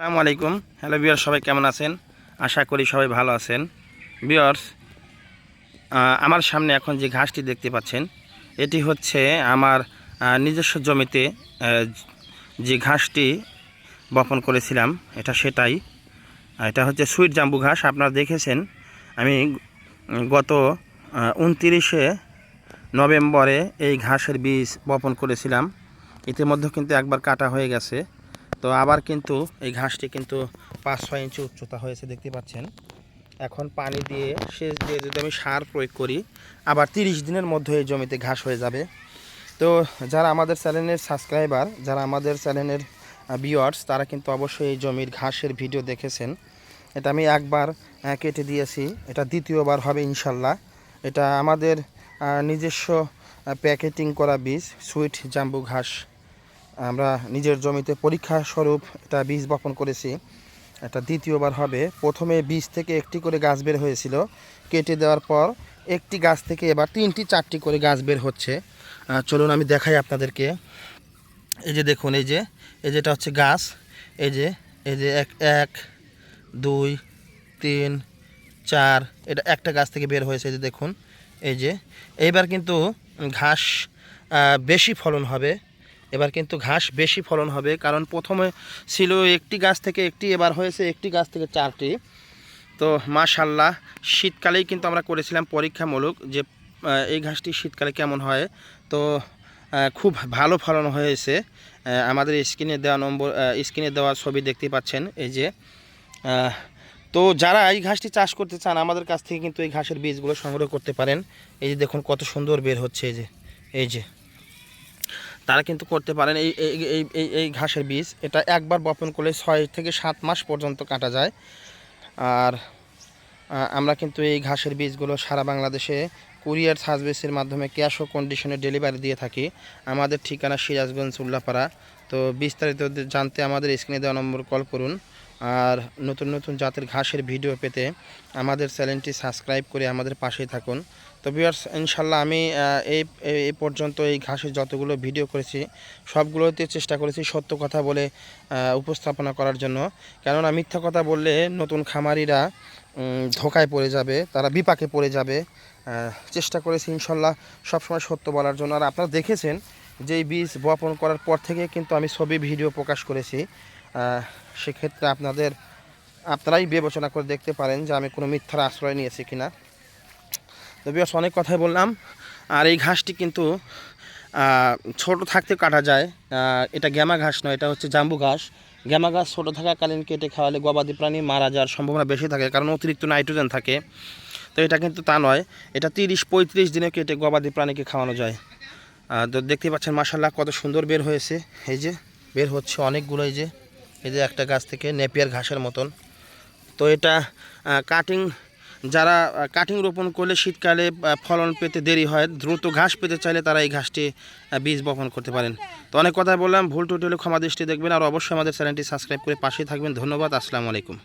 আসসালামু আলাইকুম। হ্যালো বিয়ার্স সবাই কেমন আছেন? আশা করি সবাই ভালো আছেন। বিয়ার্স আমার সামনে এখন যে ঘাসটি দেখতে পাচ্ছেন, এটি হচ্ছে আমার নিজস্ব জমিতে যে ঘাসটি বপন করেছিলাম, এটা সেটাই। এটা হচ্ছে সুইট জাম্বু ঘাস, আপনারা দেখেছেন। আমি গত উনতিরিশে নভেম্বরে এই ঘাসের বীজ বপন করেছিলাম। ইতিমধ্যে কিন্তু একবার কাটা হয়ে গেছে। তো আবার কিন্তু এই ঘাসটি কিন্তু পাঁচ ছয় ইঞ্চি উচ্চতা হয়েছে, দেখতে পাচ্ছেন। এখন পানি দিয়ে সেচ দিয়ে যদি আমি সার প্রয়োগ করি, আবার তিরিশ দিনের মধ্যে এই জমিতে ঘাস হয়ে যাবে। তো যারা আমাদের চ্যানেলের সাবস্ক্রাইবার, যারা আমাদের চ্যানেলের ভিউয়ার্স তারা কিন্তু অবশ্যই এই জমির ঘাসের ভিডিও দেখেছেন। এটা আমি একবার কেটে দিয়েছি। এটা দ্বিতীয়বার হবে ইনশাল্লাহ। এটা আমাদের নিজস্ব প্যাকেটিং করা বীজ, সুইট জাম্বু ঘাস। আমরা নিজের জমিতে পরীক্ষা স্বরূপ এটা বীজ বপন করেছি। এটা দ্বিতীয়বার হবে। প্রথমে বীজ থেকে একটি করে গাছ বের হয়েছিল। কেটে দেওয়ার পর একটি গাছ থেকে এবার তিনটি, চারটি করে গাছ বের হচ্ছে। চলুন আমি দেখাই আপনাদেরকে। এই যে দেখুন, এই যে, এই যেটা হচ্ছে গাছ। এই যে এই যে এক এক, দুই, তিন, চার, এটা একটা গাছ থেকে বের হয়েছে। এই যে দেখুন, এই যে, এইবার কিন্তু ঘাস বেশি ফলন হবে। এবার কিন্তু ঘাস বেশি ফলন হবে, কারণ প্রথমে ছিল একটি গাছ থেকে একটি, এবার হয়েছে একটি গাছ থেকে চারটি। তো মাশাল্লাহ শীতকালেই কিন্তু আমরা করেছিলাম পরীক্ষামূলক যে এই ঘাসটি শীতকালে কেমন হয়। তো খুব ভালো ফলন হয়েছে। আমাদের স্ক্রিনে দেওয়া নম্বর স্ক্রিনে দেওয়া ছবি দেখতে পাচ্ছেন, এই যে তো যারা এই ঘাসটি চাষ করতে চান, আমাদের কাছ থেকে কিন্তু এই ঘাসের বীজগুলো সংগ্রহ করতে পারেন। এই যে দেখুন কত সুন্দর বের হচ্ছে, এই যে এই যে। তারা কিন্তু করতে পারেন এই এই এই এই ঘাসের বীজ। এটা একবার বপন করলে ছয় থেকে সাত মাস পর্যন্ত কাটা যায়। আর আমরা কিন্তু এই ঘাসের বীজগুলো সারা বাংলাদেশে কুরিয়ার সার্ভিসের মাধ্যমে ক্যাশ ও কন্ডিশনে ডেলিভারি দিয়ে থাকি। আমাদের ঠিকানা সিরাজগঞ্জ উল্লাপাড়া। তো বিস্তারিত জানতে আমাদের স্ক্রিনে দেওয়া নম্বর কল করুন। আর নতুন নতুন জাতের ঘাসের ভিডিও পেতে আমাদের চ্যানেলটি সাবস্ক্রাইব করে আমাদের পাশেই থাকুন। তো ভিউয়ার্স ইনশাল্লাহ আমি এই, এই- পর্যন্ত এই ঘাসের যতগুলো ভিডিও করেছি, সবগুলোতে চেষ্টা করেছি সত্য কথা বলে উপস্থাপনা করার জন্য। কেননা মিথ্যা কথা বললে নতুন খামারিরা ধোকায় পড়ে যাবে, তারা বিপাকে পড়ে যাবে। চেষ্টা করেছি ইনশাল্লাহ সবসময় সত্য বলার জন্য। আর আপনারা দেখেছেন যে বীজ বপন করার পর থেকে কিন্তু আমি ছবি, ভিডিও প্রকাশ করেছি। সেক্ষেত্রে আপনাদের, আপনারাই বিবেচনা করে দেখতে পারেন যে আমি কোনো মিথ্যার আশ্রয় নিয়েছি কিনা। তো বিয়াস, অনেক কথাই বললাম। আর এই ঘাসটি কিন্তু ছোট থাকতে কাটা যায়। এটা গ্যামা ঘাস নয়, এটা হচ্ছে জাম্বু ঘাস। গ্যামা ঘাস ছোটো থাকাকালীন কেটে খাওয়ালে গবাদি প্রাণী মারা যাওয়ার সম্ভাবনা বেশি থাকে, কারণ অতিরিক্ত নাইট্রোজেন থাকে। তো এটা কিন্তু তা নয়, এটা তিরিশ পঁয়ত্রিশ দিনে কেটে গবাদি প্রাণীকে খাওয়ানো যায়। তো দেখতে পাচ্ছেন মাসাল্লাহ কত সুন্দর বের হয়েছে। এই যে, বের হচ্ছে অনেকগুলো, এই যে। এই যে একটা গাছ থেকে নেপিয়ার ঘাসের মতন। তো এটা কাটিং যারা কাটিং রোপণ করলে শীতকালে ফলন পেতে দেরি হয়, দ্রুত ঘাস পেতে চাইলে তারা এই ঘাসটি বীজ বপন করতে পারেন। তো অনেক কথাই বললাম, ভুল টুটি হলে ক্ষমা দৃষ্টি দেখবেন, আর অবশ্যই আমাদের চ্যানেলটি সাবস্ক্রাইব করে পাশেই থাকবেন। ধন্যবাদ, আসসালামু আলাইকুম।